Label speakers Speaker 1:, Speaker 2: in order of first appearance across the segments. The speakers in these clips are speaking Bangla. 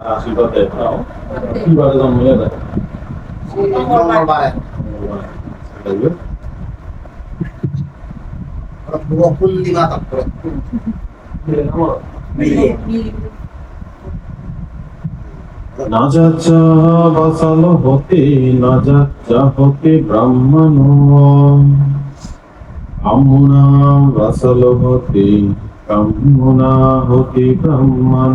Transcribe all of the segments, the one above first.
Speaker 1: আশীর্বাদ দেয়। তাও কীভাবে জন্ম নিয়ে যাচ্ছা বাসাল হতে না যাচ্ছা হতে ব্রাহ্মণ। কামনা বাসাল হতে কামনা হতে ব্রাহ্মণ।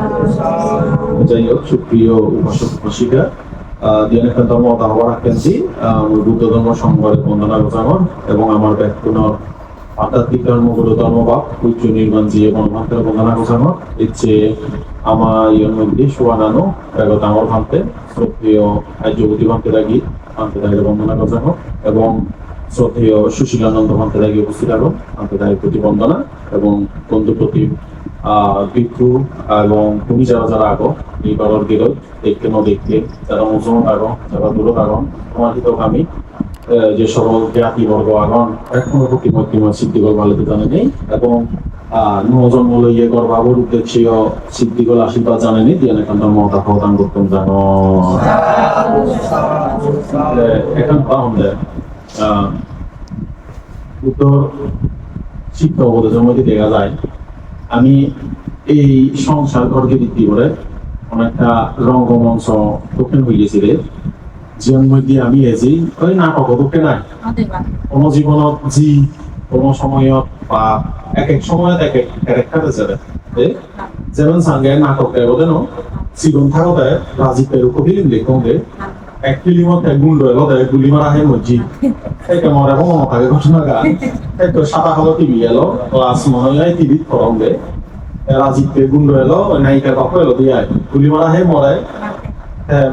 Speaker 1: যাই হোক, সুপ্রিয় উপাসক উপাসিকা একটা ধর্ম দাহবার রাখতেছি বুদ্ধ ধর্ম সংবাদে বন্দনা গোচাগর এবং আমার ব্যাকুণর আধ্যাত্মিক ধর্মগুলো ধর্মভাব উচ্চ নির্মাণ দিয়ে গণমাত্রা বন্দনা গোচাগর ইচ্ছে আমার ইয়ের মধ্যে সুয়ানানো বেগত আমার ভান্তে শ্রদ্ধেয় আর্যবতী ভান্তে লাগি ভান্তে দাঁড়িয়ে বন্দনা গোচাগর এবং শ্রদ্ধেয় সুশীলানন্দ ভান্তে লাগি উপস্থিত আগো ভান্তে দাঁড়িয়ে প্রতি বন্দনা এবং বন্ধু প্রতি ভিক্ষু এবং তুমি যারা যারা আগো বাবার বিরোধ, দেখতে ন দেখতে। যারা ওজন আগো, যারা দূরত আগন তোমার হিতক আমি যে সকল জ্ঞাতি বর্গ আগন এখনও প্রতি মধ্যমা সিদ্ধিগল ভালোতে জানে নেই এবং নজন্ম লইয়ে গর্ভাবর উদ্দেশ্যীয় সিদ্ধিগল আশীর্বাদ জানে নেই, দিয়ে এখন তার মতা প্রদান করতেন জানো। এখন পাহন দেয়। উত্তর শিক্ষা উপদেশের মধ্যে দেখা যায়। আমি এই সংসার ঘরকে ভিত্তি করে অনেকটা রঙ্গমঞ্চ দক্ষিণ হয়ে গেছি রে। জীবন মধ্যে আমি এজি ওই নাটক দক্ষিণ নাই কোনো জীবনত যি কোনো সময়ত বা এক এক সময়ত এক এক ক্যারেক্টার এ, যেমন সাঙ্গে নাটক দেব দেন জীবন থাকতে রাজীব পেরুকো ফিল্ম দেখুন দে এক ফিল্মত এক গুন্ড এলো দে গুলি মারা হে মজি এই মরে মনে থাকে ঘটনা গান। এই তো সাদা কালো টিভি এলো, ক্লাস মনে হয় টিভি করম দে। রাজীব গুন্ড এলো নায়িকার বাপ এলো দিয়ে গুলি মারা হে মরে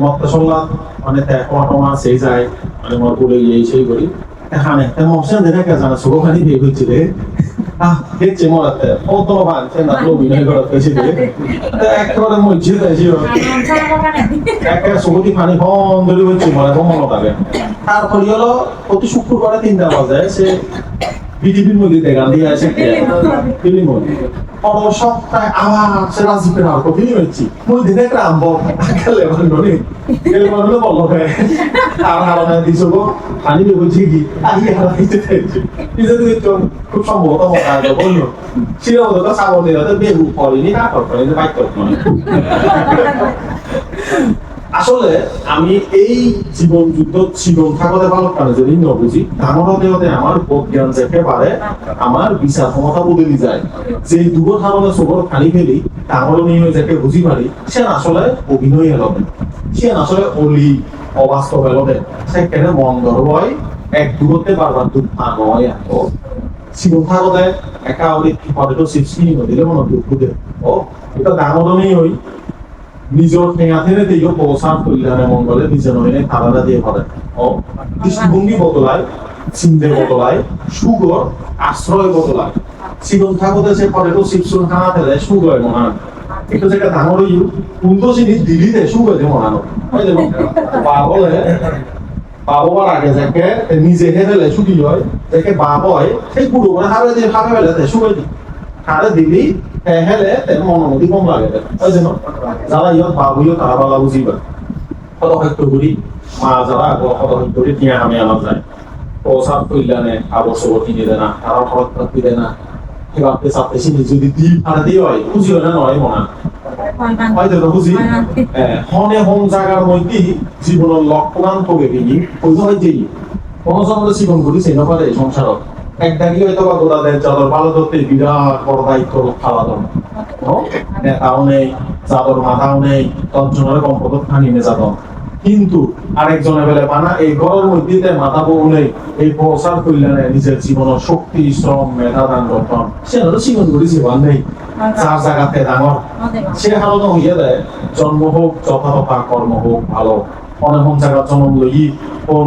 Speaker 1: মত শুনলাম মানে কমা টমা সেই যায়। মানে মোর বলে এই সেই করি। এখানে মশন দেখে জানা খালি দিয়ে হচ্ছে রে। একেবারে একটা সুগতি পানি ফোন ধরে হচ্ছে মনে মনে তারপরে হলো প্রতি শুক্রবারে তিনটা বাজে সে বিটিভির মধ্যে দেখান দিয়ে আসে ফিল্ম অন্য সপ্তাহে আবার সে রাজীবের আর কো ফিল্ম হচ্ছে মই দিনে একটা আম্ব খেলে মানে খেলে মানে বলল হে আর হারানা দিছো গো। পানি দেবো ঠিকই। আহি হারাইতে থাকছে এটা তো খুব সম্ভবত মনে হয় বলল ছিল তো তো বেহু করেনি নাটক করেনি বাইক করে আসলে আমি এই জীবন যুদ্ধ জীবন থাকতে ভালো কারণে যদি ন বুঝি। ডাঙর দেহতে আমার জ্ঞান যেতে পারে আমার বিচার ক্ষমতা বদলি যায়। যে দুটো ধারণে সবর খালি ফেলি নিয়ে যাকে বুঝি পারি, সে আসলে অভিনয় এলো সে আসলে অলি, অবাস্তব এলো সে কেন মন ধরবই এক দূরত্বে বারবার দুধ পান হয় এত। জীবন থাকতে একা দিলে মনে দুঃখ ও, এটা ডাঙর নেই ওই। নিজের ঠেঙা থেকে দিকে প্রসার কল্যাণে মঙ্গলে নিজের নইনে খাবারা দিয়ে করে ও, দৃষ্টিভঙ্গি বদলায়, চিন্তে বদলায়, সুগর আশ্রয় বদলায়। জীবন থাকতে সে পটেটো চিপসুন খানা ফেলে সুগয় মহান। যেটা ইউ দিলিতে সুগয় বাবার আগে যাকে নিজে হেরেলে ছুটি হয়, যাকে সেই পুরো করে হারে দিয়ে খাবে ফেলে সুগয় দি হারে দিলি হেলে তেন মনোমতি কম লাগে ওই জন্য যারা ইয়ত বাবু ইয়ত তারা করি মা যারা কত হয়তো করি আমি আনা যায়। আর দিয়ে হয় বুঝি হয় না নয় মনা। হয়তো তো বুঝি হনে হন জায়গার মধ্যে জীবনের করে দিই ওই হয় যে কোনো সময় জীবন করি সেই নপারে সংসারত হয়তো বা গোটা চাদর ভালো ধরতে বিরাট বড় দায়িত্ব খাওয়া দাওয়া নেতাও নেই চাদর মাথাও নেই খানি কিন্তু আরেকজনে বেলে বানা এই ঘরের মধ্যে মাথা বউ নেই এই প্রসার কল্যাণে নিজের জীবনের শক্তি শ্রম মেধা দান গঠন সে হলো জীবন করি জীবন নেই যার জায়গাতে ডাঙর। সে হারণ হইয়া দেয় জন্ম হোক যথাযথা কর্ম হোক ভালো। অনেক কোন জায়গার জন্ম লই কোন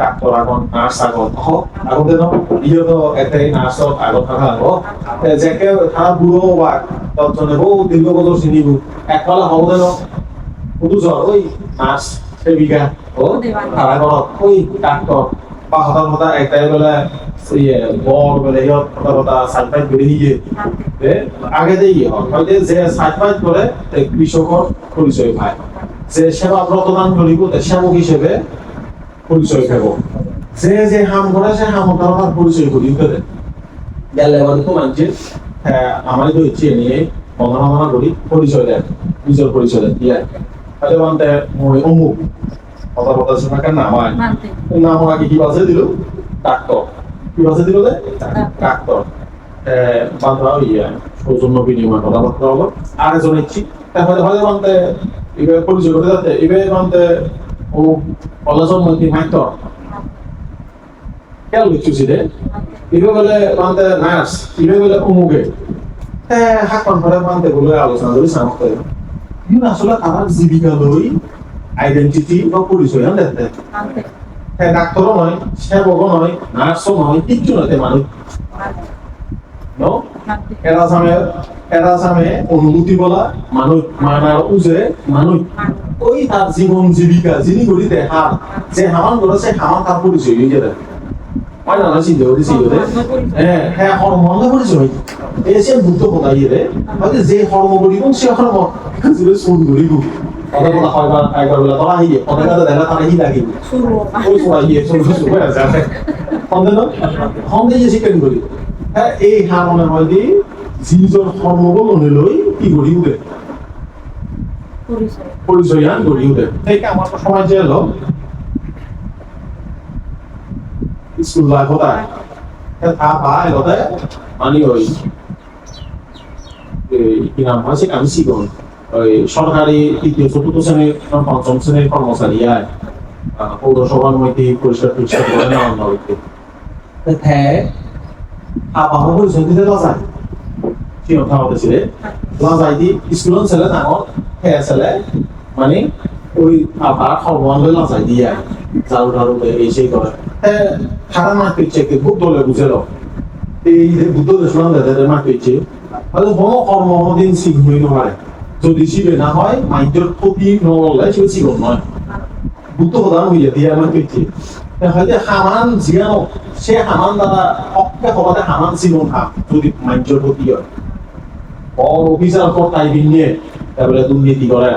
Speaker 1: ডাক্তার আগন নার্স আগত আগত একটাই নার্স হোক আগত থাকা হোক যেকে তারা বুড়ো বা তৎজনে বহু দীর্ঘ বছর চিনিব। একবেলা হব দেন শুধু জ্বর ওই নার্স সেবিকা ও তারা ওই বা একটাই বেলা ইয়ে সালফাইড করে আগে দিয়ে ইয়ে হয় হয়তো যে সালফাইড করে তে কৃষকৰ পরিচয় পায়। যে সেবা প্রদান করিব সেবক হিসেবে পরিচয় পাব যে যে হাম করে সে হাম তার পরিচয় করি করে গেলে এবার তো মানছে। আমার তো ইচ্ছে নিয়ে বন্ধনা বন্ধনা করি পরিচয় দেয় নিজের পরিচয় দেয় দিয়ে হয়তো মানতে মই অমুক কথা কথা শোনা কেন নাম হয় নাম আগে কি বাজে দিল? ডাক্তার। কি বাজে দিল ডাক্তার। বান্ধা ইয়ে সৌজন্য বিনিময় কথাবার্তা হলো। আর একজন ইচ্ছি। তারপরে হয়তো মানতে এবার পরিচয় করে যাতে এবার মানতে ও কলেজের মধ্যে মাইত। কেন লিখছি রে এবার বলে মানতে নার্স এবার বলে অমুকে। হ্যাঁ হাত কনফারেন্স মানতে বলে আলোচনা করি সামর্থ্য কিন্তু আসলে আমার জীবিকা লই আইডেন্টিটি বা পরিচয় হ্যাঁ দেখতে হ্যাঁ ডাক্তারও নয় সেবকও নয় নার্সও নয় কিচ্ছু নয় মানুষ no? এরা সামে এরা সামে অনুভূতি বলা মানুষ মানার উজে মানুষ ওই তার জীবন জীবিকা যিনি করি দেখার যে হামান ধরে সে হামান তার পরিচয় হয়ে যাবে হয় না চিন্তা করি চিন্তা করে হ্যাঁ হ্যাঁ হরমন্দ পরিচয় এসে বুদ্ধ কোথায় রে হয়তো যে হর্ম করিব সে যে শুন করিব কথা কথা হয় বা একবার বলে তোরা হিয়ে কথা কথা দেখা তারা হি লাগিব ওই সময় হিয়ে শুন শুন করে আছে সন্দেহ সন্দেহ যে চিকেন করি হ্যাঁ এই হার মনে হয় দি যিজন কর্মবলনে লৈ কি গঢ়ি উঠে পৰিচয়ান গঢ়ি উঠে সেইকে আমাৰ সময় যে এলো। স্কুল লাইফত আয় তা পা এগতে মানি ওই কি নাম হয় সে আমি শিখন ওই সরকারি তৃতীয় চতুর্থ শ্রেণির পঞ্চম শ্রেণির কর্মচারী আয়। পৌরসভার মধ্যে পরিষ্কার পরিষ্কার করে নেওয়ার নয় হ্যাঁ আপামো পরিচয় দিতে লাজায় সিও থামাতে ছিলে লাজাই দি স্কুলত ছেলে ডাঙৰ সেয়া ছেলে মানে ওই আবার লই লাজাই দিয়ে ঝাড়ু ঝাড়ু এই সেই করে। খারাপ মাঠ পেয়েছে বুদ্ধ হলে বুঝে লো এই যে বুদ্ধ দেশমান দেদের মাঠ পেয়েছে হয়তো কোনো কর্ম দিন হইতে পারে। যদি শিবে না হয়, মাইন্ডের ক্ষতি নলে সে শিখন নয়। বুদ্ধ প্রধান হইয়া দিয়ে আমার পেয়েছে হয়তো হামান জিয়ানো, সে হামান দ্বারা অক্ষে হবাতে হামান হাম যদি মাঞ্চর ক্ষতি হয়। বড় অফিসার কর বিনিয়ে তারপরে দুর্নীতি করে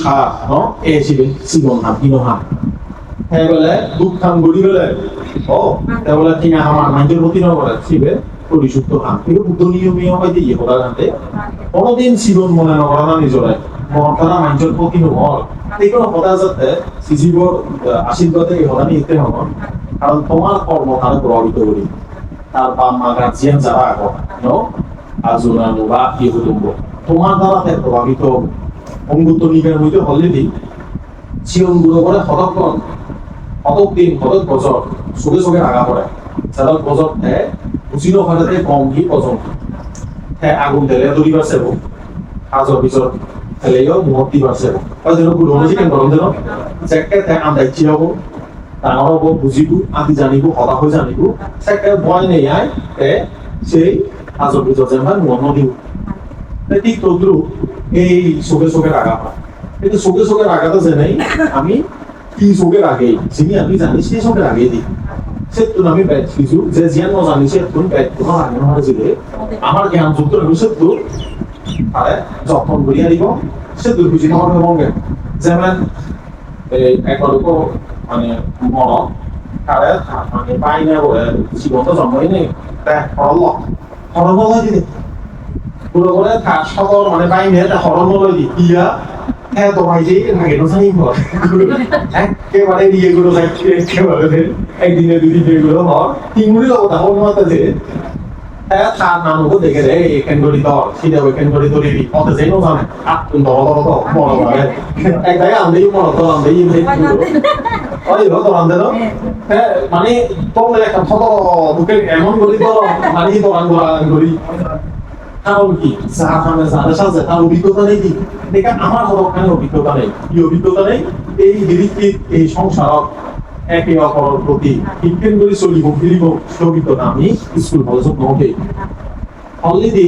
Speaker 1: খা ন এ শিবে জীবন হাম কিনো হ্যাঁ বলে দুঃখ খাম গড়ি বলে। ও তারপরে কিনা হামান মাঞ্চর ক্ষতি ন করে শিবে পরিশুদ্ধ হাম কিন্তু বুদ্ধ হয় জানতে কোনোদিন মনে না নিজরে কোনো কথা যাতে শিশিবর আশীর্বাদে এই হতা নিতে হব। কারণ তোমার কর্ম তারা প্রভাবিত করি। তার বাপ মা গার্জিয়ান যারা আগত ন আজুরানু বা তোমার দ্বারা তাই প্রভাবিত অঙ্গুত্ব নিকার মধ্যে অলরেডি চিয়নগুলো করে হতক্ষণ হতক দিন হতক বছর, চোখে চোখে আগা পড়ে। যারা বছর হ্যাঁ বুঝি নহাতে কম কি পছন্দ হ্যাঁ আগুন তেলে দৌড়ি পারছে কাজৰ পিছত মুহূৰ্ত দি পাৰছে আৰু যেন পুৰণি চিকেন গৰম যেন চেকে তাই আন্দাইছি হ'ব ডাঙৰ হ'ব, বুজিব আদি জানিব হতাশ হৈ জানিব। চেকে ভয় নেয়াই তে সেই কাজৰ পিছত যেন মন দিব ঠিক তদ্রু এই চোখে রাগা হয়। কিন্তু চোখে চোখে রাগাটা জেনেই আমি কি চোখে রাগেই যিনি আমি জানি সেই চোখে রাগেই দিই। সেতুন আমি ব্যাট কিছু যে জিয়ান নজানি সেতুন ব্যাট কোনো লাগে নহয় যিলে আমাৰ জ্ঞানযুক্ত আমি সেতু তাৰে যত্ন কৰি আনিব। সেতু বুজি নহ'ব হ'বগে যেনে এই একবাৰকো মানে মরণ তারে মানে বাইনা বলে জীবন্ত জন্মই নেই দেখ হরল হরল দিদি পুরো করে তার সকল মানে বাইনে তা হরল দি ইয়া হ্যাঁ যে একেবারে দিয়ে গুলো যাচ্ছে একেবারে একদিনে দুদিনে গুলো হর তিনগুলি লোক তাহলে মতো যে হ্যাঁ তার নাম তো দেখে রে এখান করি তোর সিধা ওইখান করি তোর এই অত যে নো জানে তুমি তো মনে করে এক জায়গায় আমি মনে তো আমি ওই হলো তো আনতে হ্যাঁ মানে তোমরা একটা ফটো এমন করি তো মানে তো আঙ্গুল করি কারণ কি যা খানে যাদের সাথে তার অভিজ্ঞতা নেই দেখা আমার অভিজ্ঞতা নেই। অভিজ্ঞতা নেই? এই এই সংসারক একে অপরের প্রতি বিজ্ঞান করে চলিব, ফিরিব। অভিজ্ঞতা আমি স্কুল অলরেডি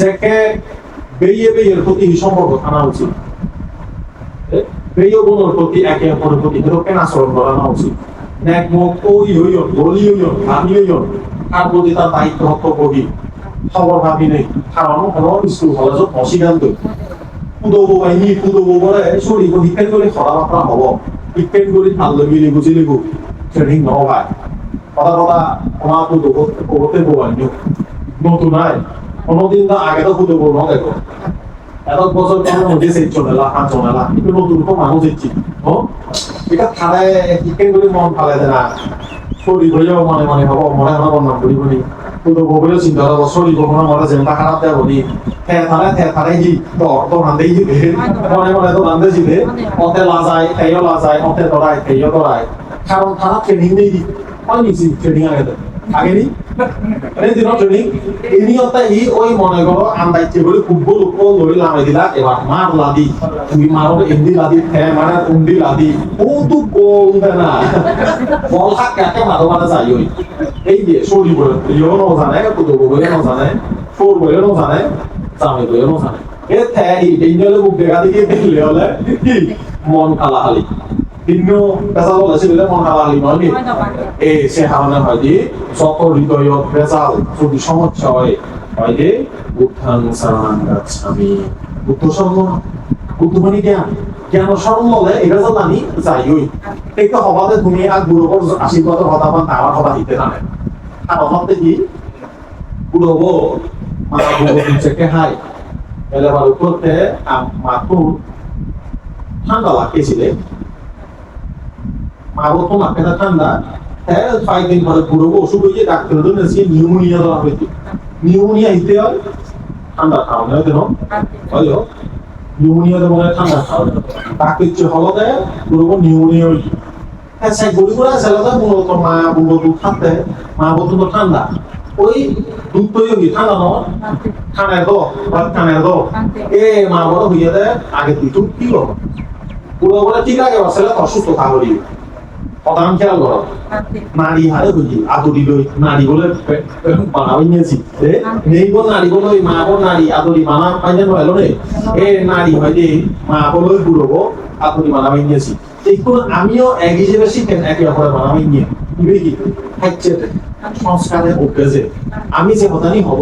Speaker 1: যাকে প্রতি সম্পর্ক উচিত। বেরিয়ে বোনের প্রতি, একে অপরের প্রতি আচরণ করানো উচিত। মুখ হইয়ন গলি হইয়ন, ভাবি হইয়ন, তার প্রতি তার দায়িত্ব কর্তব্য খবর ভাবি নেই কারণ কোনো স্কুল কলেজত অস্বীকান্ত পুদব বাহিনী পুদব করে চলি শিক্ষণ কৰি সৰা মাত্ৰা হ'ব। শিক্ষণ কৰি ভালো মিলি বুজি লিব ট্ৰেনিং নহবাই কথা কথা আমার পুদব করতে বোবাই নতুন নাই। কোনোদিন তো আগে তো পুদব ন দেখো এত বছর কেন মধ্যে সেই চলে এলা হাত চলে এলা কিন্তু নতুন তো মানুষ দিচ্ছি ও এটা থানায় শিক্ষণ কৰি মন ফালে না শরীর হইলেও মনে মনে হব, মনে মনে বর্ণনা করিব নি চিন্তা করব শরীর কখনো মনে যেনটা খারাপ দেব নি। থানায় জি তো তো রান্ধেই জিবে মনে মনে তো রান্ধে জিবে অতে লাজায় তাইও লাজায় অতে দরায় তাইও দরায় কারণ থানা ট্রেনিং নেই। দি নিছি ট্রেনিং আগে। আগে নি এই দিন ট্রেনিং এনি অতে ই ওই করো আন্দাইছে বলে খুব লোক লই লামাই দিলা এবার মার লাদি তুমি মারো এন্দি লাদি উন্দি লাদি ও তো গোল না বল হাত কাকে মারো যাই ওই এই যে শরীর বলে ইও ন জানে কুদো বলে ন জানে ফোর বলে ন জানে জামে বলে ন জানে এ থে ই দিনলে বুক দেখা দিকে দিলে হলে মন কালাহালি। ভিন্ন পেশা বলে সে মন কালাহালি নয় নি এ সে হারানো হয় যে যত হৃদয় ভেজাল যদি সমস্যা হয়। হয় যে বুদ্ধাং সারাং গাচ্ছামি বুদ্ধ সর্ব বুদ্ধ মানে জ্ঞান। জ্ঞান সরল হলে এটা তো জানি যাই ওই এইটা হবাতে তুমি আর গুরুবর আশীর্বাদের কথা পান আমার কথা দিতে জানে। আর অভাবতে কি গুরুব মা গুরু চেকে হাই এলে বারো করতে ঠান্ডা লাগতেছিলে। মা বলতো মাকে ঠান্ডা। হ্যাঁ কয়েকদিন পরে গুরুব অসুখ হয়ে ডাক্তার জন্য নিউমোনিয়া ধরা হয়েছে। নিউমোনিয়া হিতে হয় ঠান্ডা খাওয়া কেন হয় নিউমোনিয়া তো মনে ঠান্ডা খাওয়া তাকে ইচ্ছে হলো দেয় পুরো নিউমোনিয়া হই হ্যাঁ সেই গলি করে ছেলেটা মূলত মা বুড়ো দুধ খাতে মা বলতো তো ঠান্ডা। ওই দুধ তৈরি হই ঠান্ডা নয় ঠান্ডায় তো ঠান্ডায় তো এ, মা বড় হইয়া দেয় আগে তুই কি করো পুরো বলে, ঠিক আছে ছেলে অসুস্থ প্রধান খেয়াল করো। নারী হারে হইছি আদরি লই নারী বলে বানাবি নিয়েছি নেই বল নারী বলে মা বল নারী আদরি বানা পাইলে নয় রে এ নারী হয় যে মা বলে বুড়বো বানাবি নিয়েছি এইগুলো আমিও এক হিসেবে শিখেন একে অপরে বানাবি নিয়ে ইবে কি? হচ্ছে সংস্কারে অভ্যেসে আমি যে কথানি হব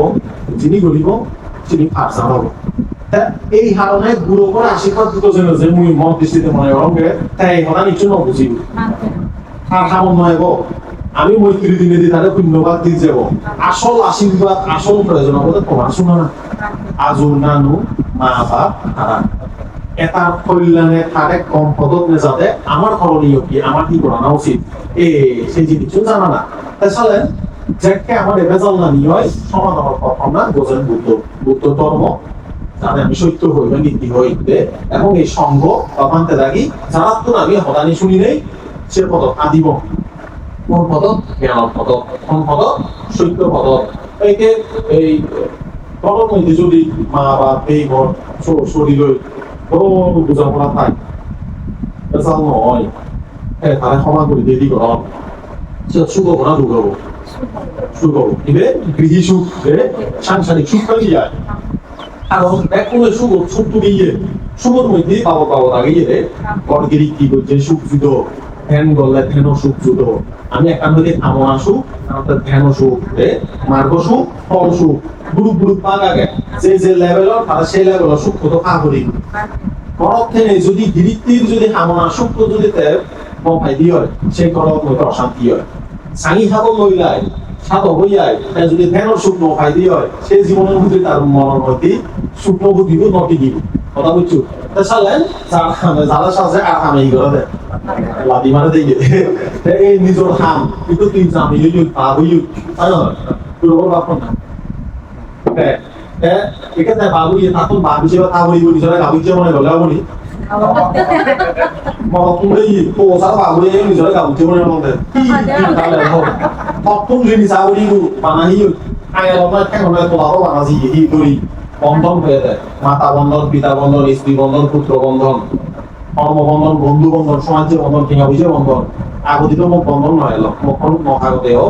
Speaker 1: যিনি গরিব তিনি ফার্সা হব। এই হারণে বুড়ো করে আশীর্বাদ দিত যেন যে মুই মত দৃষ্টিতে মনে করঙ্গে তাই কথা নিশ্চয় নবুঝিব তার সামন আমি মৈত্রী দিনে দি তাদের ধন্যবাদ দিয়ে যাব, আসল আশীর্বাদ, আসল প্রয়োজন তোমার শোনা না। আজু নানু, মা, বাপ, তারা। কল্যাণে থাকে কম আমার করণীয় কি, আমার কি করানো উচিত? এ, সেই জানা না। তাই চলে, যাকে আমার না নিয়ে সমাধানের কথা না বোঝেন বুদ্ধ বুদ্ধ ধর্ম। যাতে আমি সত্য হইবে নীতি হইবে এবং এই সঙ্গ অপান্তে লাগি, যারা তো আমি হদানি শুনি নেই সে পদ আদিব কোন পদ জ্ঞান পদ কোন পদ সত্য পদ এইকে এই ধর্ম মধ্যে যদি মা বা এই ঘর শরীর বড় বোঝাপড়া থাক বেজাল নহয়। এ তাৰে সমান কৰি দেৰি কৰক? সুখ হ'ব না দুখ হ'ব? সুখ হ'ব। কিন্তু গৃহী সুখ সাংসারিক সুখ পাই যায়। কারণ এখন সুখ সুখ গিয়ে সুখের মধ্যে পাবো পাবো আগে গড়গিরি কি করছে সুখ জুতো ধ্যান গল্লে ধ্যান সুখ জুতো আমি সুখ আমাদের ধ্যান মার্গ সুখ, ফল সুখ। গ্রুপ গ্রুপ যে যে লেভেলৰ তারা সেই লেভেলৰ সুখ কত পা করি যদি গিরিতির যদি সুখ যদি নফাইদি হয় সেই মধ্যে অশান্তি হয়। চাঙি খাব লইলাই সাত হইয়াই যদি ফেনৰ সুখ নফাইদি হয় সেই জীৱনৰ মধ্যে তাৰ মনৰ মধ্যে সুখ নবুদ্ধিব নটিকিব কথা বুঝছ? তা চালেন যারা সাজে আর আমি করে লাদি মারে দিয়ে এই নিজের হাম কিন্তু তুই জামি হইল, পা হইল। তাই না? পুরো বাপ না? হ্যাঁ এখানে বাবু ইয়ে তাতন বাবু হিসেবে তা বলি বলি যারা গাবি মনে গলে বলি মরতুম রে ই তো সারা বাবু রে নিজের গাবি মনে মনে তাহলে হোক তখন সাবরি গু বানাহি আয়া বাবা কেন না তো বাবা বানাজি হি করি। বন্ধন হয়ে যায়। মাতা বন্ধন, পিতা বন্ধন, স্ত্রী বন্ধন, পুত্র বন্ধন কর্মবন্ধন বন্ধু বন্ধন সমাজ বন্ধন, কিংবা বুঝে বন্ধন। আগতিত মোক বন্ধন নহয় মুখখন নথাকতেও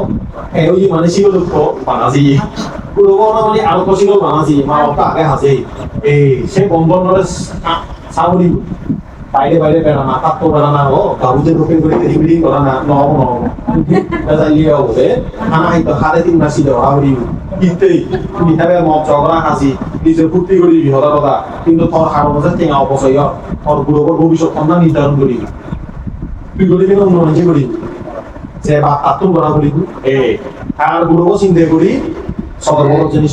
Speaker 1: সেই মানে শিৱদুখ বানাজি। পুরোনো মানে আলোক ছিল বানাজি, মা বাবা আগে হাজে। এই সে বন্ধন সাবলী চাউরি বাইরে বাইরে বেড়ানা তাত্ত বেড়ানা ও বাবুতে রূপে করে তেরি বিড়ি করা না নহব নহব এটা ইয়ে হবে খানা হয়তো হাতে তিন মাসি দেওয়া হাওড়ি কিনতেই মিঠাবে মদ, ঝগড়া, হাসি নিজে ফুর্তি করি বিহতা কথা কিন্তু তোর হাড় মধ্যে টেঙা অপচয়। তোর গুরুবর ভবিষ্যৎ সন্ধান নির্ধারণ করি তুই কিন্তু অন্য করি যে বাপ তাত্তুম করা করি এ, আর গুরুব চিন্তা করি সতর্ক জিনিস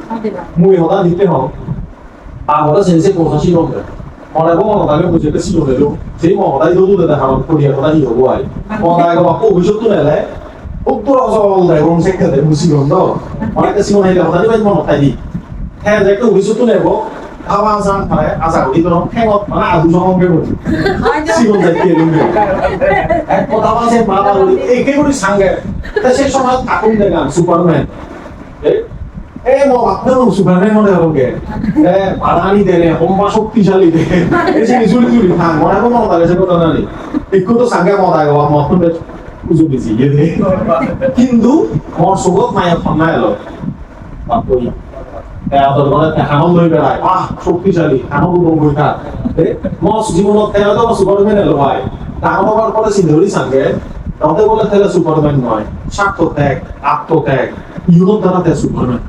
Speaker 1: মুই হতা নিতে হও। আগতে সেন্সে পৌঁছাছি হবে মনে হব মনটাকে বুঝে ছিল হলেও সেই মনটাই দৌড় দেয় হারণ করিয়া কথা ই হব আই মনটাকে বাপু ভবিষ্যৎ নেলে উত্তর অজল এবং সেক্ষেত্রে বুঝি গন্ধ অনেকটা সিমন হইলে কথা নিবাই মন তাই দি হ্যাঁ যে একটা ভবিষ্যৎ নেব আবার আসান পারে আশা করি তোর ঠেঙত মানে আদু সঙ্গে বলি সিমন যাই কে লুঙ্গে এক কথা আছে মা বলি একে করি সাঙ্গে তা সে সময় কাকুন দেখান সুপারম্যান এ মো আপনার সুপারম্যান মনে হবে এ বাড়ানি দেনে হোমবা শক্তিশালী দে এসে জুলি জুলি থাক মনে হবে মনে লাগে সে কথা নানি একটু তো সাঙ্গে মনে লাগে মত পুজো দে কিন্তু মোর সুগত মায়া খন্না এলো বাপই এত হানন লৈ বেড়ায় আহ, শক্তিশালী বলে সুপারম্যান নয় স্বার্থ ত্যাগ আত্মত্যাগ ইউরোপ দ্বারা তে সুপারম্যান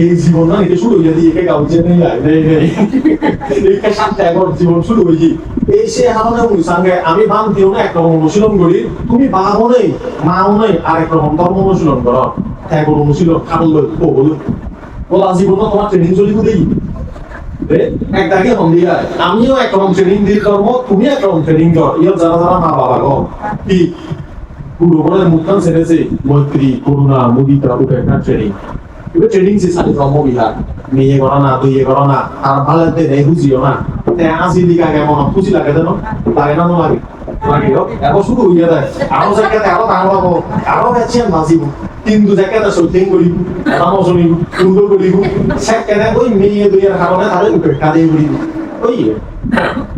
Speaker 1: এই জীবন না এটা শুরু দিয়ে একে নেই একে জীবন শুরু এই সে সঙ্গে আমি বান দিও না একটা অনুশীলন করি। তুমি বাও নেই মাও নেই আর এক রকম ধর্ম অনুশীলন করো। ত্যাগর অনুশীলন ও বলো বলা জীবন তোমার ট্রেনিং চলিব দেই। একদাকে সন্ধিয়া আমিও একরকম ট্রেনিং দিই কর্ম তুমি একরকম ট্রেনিং কর। ইয়ার যারা যারা মা বাবা গো কি বলে মুখান ছেড়েছে, মৈত্রী, করুণা, মুদিতা, উঠে ট্রেনিং। এবার ট্রেনিং সে সারি ব্রহ্ম বিহার মেয়ে করো না তুই করো না আর ভালো দেয় বুঝিও না। আসি দিকা কেমন খুশি লাগে জানো? লাগে না লাগে লাগে দেয় আরও জায়গাতে আরও হব, আরও বেচিয়ান বাঁচিব। কিন্তু জায়গাতে সত্যি করিব সুন্দর করিব। সেকেন্ডে ওই মেয়ে দুইয়ের কারণে তাদের উঠে কাঁদে করিব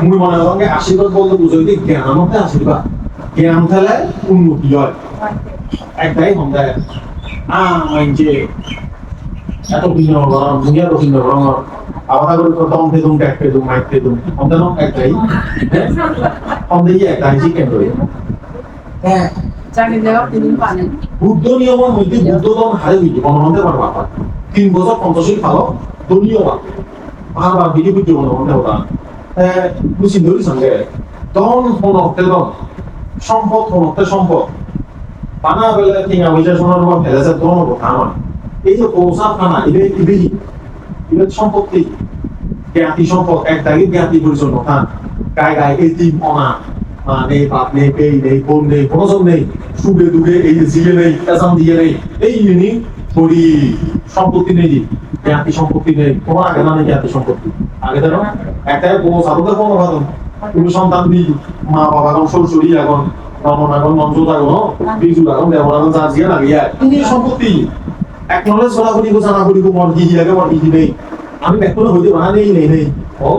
Speaker 1: মুই মনে হয় আশীর্বাদ বলতে বুঝো যে জ্ঞানমতে আশীর্বাদ জ্ঞান থেলে উন্নতি হয়। একটাই সন্দেহ আহ যে এত ভিন্ন গরম দুনিয়া তো ভিন্ন গরম আলাদা করে তো দম পেদুম ট্যাক পেদুম মাইক সন্দেহ একটাই। সন্দেহ একটাই চিকেন হ্যাঁ
Speaker 2: জানি দেওয়া তিনি পানেন
Speaker 1: বুদ্ধ নিয়মের মধ্যে বুদ্ধ দম হারে হইছে বনমন্তে পারবা তিন বছর পঞ্চশীল ফালক দলীয় বারবার সম্পদ সম্পদ। বেলা টিঙা হইছে সোনার বা ভেলেছে দন কথা নয় এই যে পৌঁছা খানা ইবে ইবে ইবে সম্পত্তি। জ্ঞাতি সম্পদ এক দাগে জ্ঞাতি পরিচন্ন খান গায়ে গায়ে এই তিন অনা। মা নেই বাপ নেই পেই নেই বোন নেই কোনো নেই। সুখে দুঃখে এই যে জিয়ে নেই এসাম দিয়ে নেই। এই ইনি করি সম্পত্তি নেই, জ্ঞাতি সম্পত্তি নেই, তোমার আগে না নেই জ্ঞাতি সম্পত্তি। আগে দেখো একটা কোনো সাধুকে কোনো ভালো তুমি সন্তান দি মা বাবা এখন শ্বশুরি এখন, রমন এখন মঞ্চ থাকো বিজু এখন, দেবর এখন যা সম্পত্তি। এক নলেজ করা করিব জানা করিব মন কি লাগে মন নেই। আমি ব্যাকুল হইতে বানা নেই নেই নেই। ও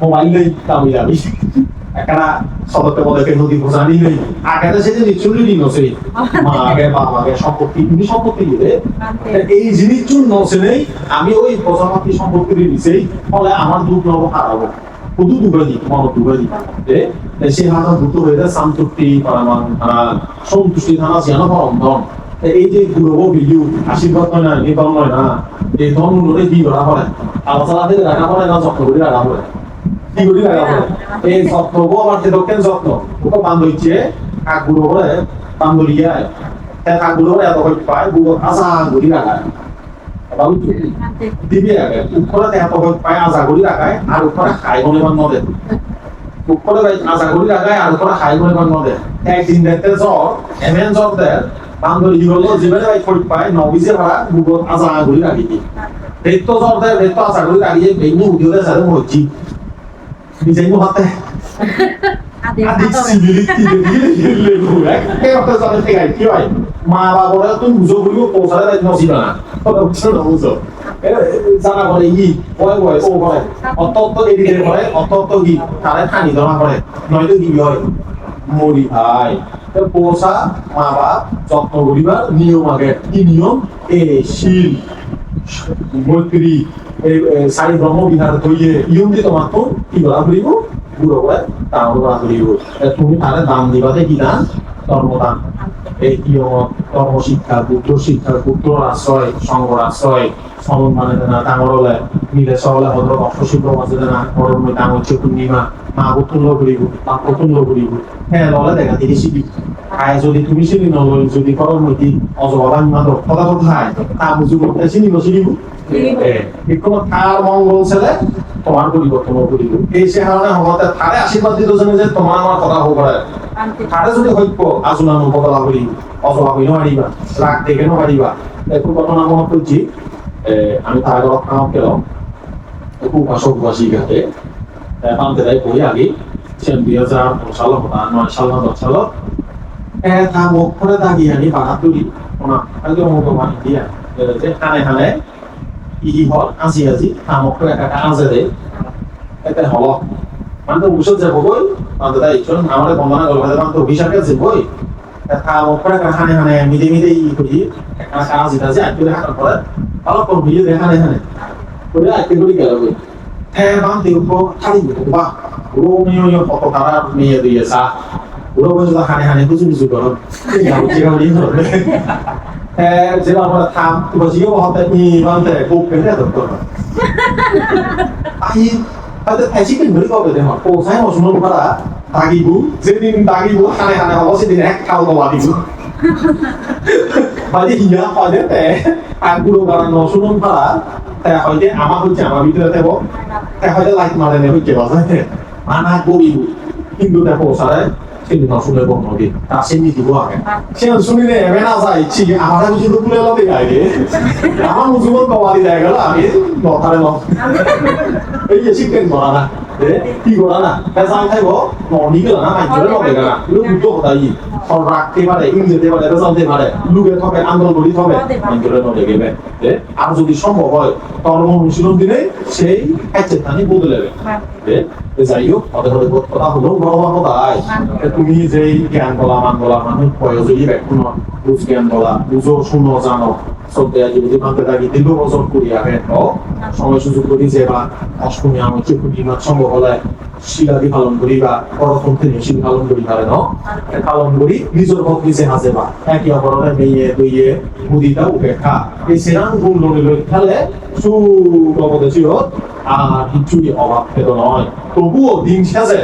Speaker 1: মোবাইল নেই কামি আমি একটা পদকে নদী বোঝানি নেই। আগে তো সেদিন নসে মা আগে বাবা আগে সম্পত্তি তুমি সম্পত্তি দিলে এই জিনিস জন্য নসে নেই আমি ওই প্রজাপতি সম্পত্তি ফলে আমার দুধ নব হারাবো শুধু দুগাজি মন দুগাজি সে হাতা দ্রুত হয়ে যায় পরামান সন্তুষ্টি সিয়ানো পরম এই যে গুরব বিজু আশীর্বাদ হয় না হয় না এই ধন গুলোরে কি করা হয়? থেকে রাখা হয় না যত্ন করে রাখা হয়? কি করি হয় এই যত্ন গো আমার যে দক্ষিণ যত্ন ওকে বান্ধ হচ্ছে কাকগুলো করে বান্ধলিয়ায় কাকগুলো এত হইতে পায় বুড়ো আসা গুলি রাখায় বাবু দিবি আজা গুলি রাখায় আর উপরে খাই মনে উপরে আজা গুলি রাখায় আর উপরে খাই মনে কি হয়? মা বাবারা তুমি বুঝো বলিও পৌঁছালে তাই নসিবা না। কথা বুঝছ না বুঝো জানা করে ই ওই ওই ও করে অত অত এদিকে করে অত অত কি তারে খানি ধরা করে নয়তো কি হয়। মরি ভাই পোষা মা বাপ যত্ন করিবার নিয়ম আগে। কি নিয়ম? এ শীল। মৈত্রী ব্ৰহ্ম বিহাৰ থৈয়ে ইয়ন্তি তোমাক তো কি কৰা কৰিব গুৰু কৰে ডাঙৰ কৰা কৰিব তুমি তাৰে দান দিবাতে কি দান ধৰ্মদান এই নিয়মত শিক্ষা বুদ্ধৰ আশ্ৰয় সংঘৰ আশ্ৰয় চৰণ মানে তেনা ডাঙৰ হলে মিলে চৰলে ভদ্ৰ অষ্টশিল্প মাজে তেনা ঘৰৰ মই ডাঙৰ মা তুল্য কৰিব বাপ তুল্য কৰিব সেয়া ললে দেখা দেখি শিকিব খাই যদি তুমি চিনি নলয় যদি ঘৰৰ মধ্যে অজবাবান মাত্ৰ কথা খায় তা বুজি করতে চিনি নচিনিব বিক্রম তার মঙ্গল ছেলে তোমার পরিবর্তন করিব এই সে কারণে হতে তারে আশীর্বাদ দিত যে তোমার আমার কথা হব তারে যদি হইব আজুনানো বদলা করি অজলা করি নোৱাৰিবা রাগ দেখে নোৱাৰিবা, একো ঘটনা মনত করছি আমি তার ঘৰত কামত গেলাম একো উপাসক উপাসী ঘাটে। পান্তে তাই পঢ়ি আগে সেন দুই হাজার সালত বা নয় সাল না দশ সালত এটা মুখ করে আনি বাধা তুলি। ওনা আগে অমুক মানি দিয়া যে হানে হানে ই হল আজি আজি আমক একটা আজে দে এটা হল। মানে উষদ যাব গই অন্ততা ইচ্ছন আমাদের বন্দনা গল্পের মাত্র অভিশাপ আছে বই তা ওপরে কাহানে হানে মিলে মিলে ই করি। একটা সাহস দিতে আছে আটকে হাত পরে অল্প মিলে দেখানে হানে করে আটকে করি গেল বই হ্যাঁ বাম দিয়ে উপর খালি বাহ। রোমিও ইয় কত তারা নিয়ে দিয়ে সা পুরো বসে তো হানে হানে হুজু হুজু করো। হ্যাঁ যে আমরা থাম বসিও হতে ই বানতে খুব কেটে ধরতো আই 금 한테 이한테 꼭 배려야 될 거야. 아니, 하여튼 대식은 머리가 없거든. 막, 오, 사용 주는 거라. 다기부, 제님 다기부, 하나 하나 어시 되네. 카우도 와디부. বাজে হিয়া বাজে তে আগুলো বানানো শুনুন পারা তে হইতে আমার হচ্ছে আমার ভিতরে দেব তে হইতে লাইট মারে নে হচ্ছে বাজে মানা গরিবু কিন্তু দেখো সারে ဖြစ်နေတာဆိုလည်းပေါ့နော်ဒီဒါရှင်းပြီးဒီဘောကရှင်းဆွနေတယ်ဘယ်နာဆိုင်ချီအာဒါကိုသူကလည်းလောက်နေတယ်လေအာမမှုဇုံကောင်းပါလိမ့်တယ်ကလားအေးတော့ထားတယ်တော့အေးရရှိတယ်မှာလား আগে সে শুনিলে এমন আশা ইচ্ছি আমার কিছু তো তুলে লবে গাইলে আমার মুসলমান কমালি যায় গেল আমি নথারে ন এই যে শিখতেন করা না এ, কি করা না পেশাল খাইব ননি গেল না মাইকে লবে গেল lu বুঝতো কোথায় সব রাখতে পারে ইংরেজিতে পারে পেশালতে পারে লুকে থবে আন্দোলন করি থবে মাইকে নদে গেবে এ, আর যদি সম্ভব হয় কর্ম অনুশীলন দিলে সেই হ্যাচে তানি বদলে যাবে এ যাই হোক ওদের হলে কথা হলো গরমা কোথায় তুমি যে জ্ঞান বলা মান বলা মানুষ প্রয়োজনই ব্যাকুণ বুঝ জ্ঞান বলা বুঝো শুনো জানো সত্যি আজ যদি মানতে থাকি দীর্ঘ বছর করি আগে সময় সুযোগ যে, বা অষ্টমী হলে শিলাদি পালন করি বা প্রথম শিল পালন করি পারে পালন করি, নিজের ভোগ নিজে হাজে বা, একে অপরের মেয়ে, দইয়ে মুদিটা উপেক্ষা। এই সেরান গুণ লড়ে লড়ে খেলে সুপ্রবদে ছিল আর কিছুই অভাব পেত নয়। তবুও দিন শেষে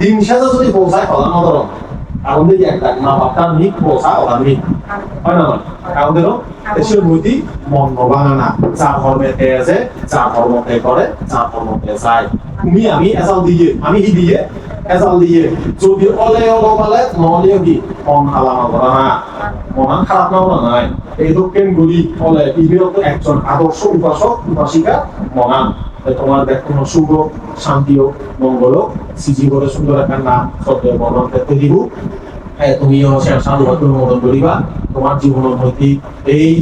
Speaker 1: দিন শেষে যদি পৌঁছায়, প্রধান ধরো তুমি, আমি এসাল দিয়ে, আমি হি দিয়ে, এজাল দিয়ে। যদি অলে অলো পালে, নহলে কি মন হালামা করা না। মন খারাপ না ওরা নাই। এই দক্ষিণ গুলি ফলে ইবিরত একজন আদর্শ উপাসক, উপাসিকা তাই তোমার দেখুন শুভ শান্তি হোক মঙ্গল হোক করে সুন্দর একটা নাম সত্য করতে দিব। হ্যাঁ তুমিও সাধু ভক্ত অনুমোদন করিবা। তোমার জীবন হইতে এই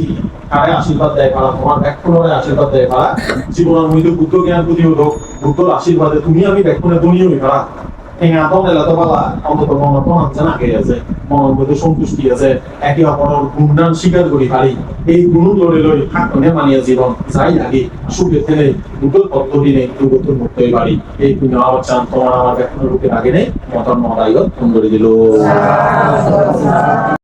Speaker 1: কারে আশীর্বাদ দেয় পারা তোমার ব্যাকুণরে আশীর্বাদ দেয় পারা জীবনের মধ্যে বুদ্ধ জ্ঞান প্রতিবোধক বুদ্ধর আশীর্বাদে তুমি আমি ব্যাকুণে দুনিয়া পারা ঠেঙা তো নেলা তো অন্তত মনে প্রণাম জানাকে আছে মনের মধ্যে সন্তুষ্টি আছে, একে অপরের গুণদান স্বীকার করি পারি এই গুণ লড়ে লড়ে থাকনে মানিয়া জীবন, যাই লাগে, সুখে ফেলে দুটোর পদ্ধতি নেই দুটো মুক্ত হই পারি এই পুণ্য আমার চান, তোমার আমার ব্যাকুণের রূপে লাগে নেই মতন মতায়ত সুন্দরী দিল।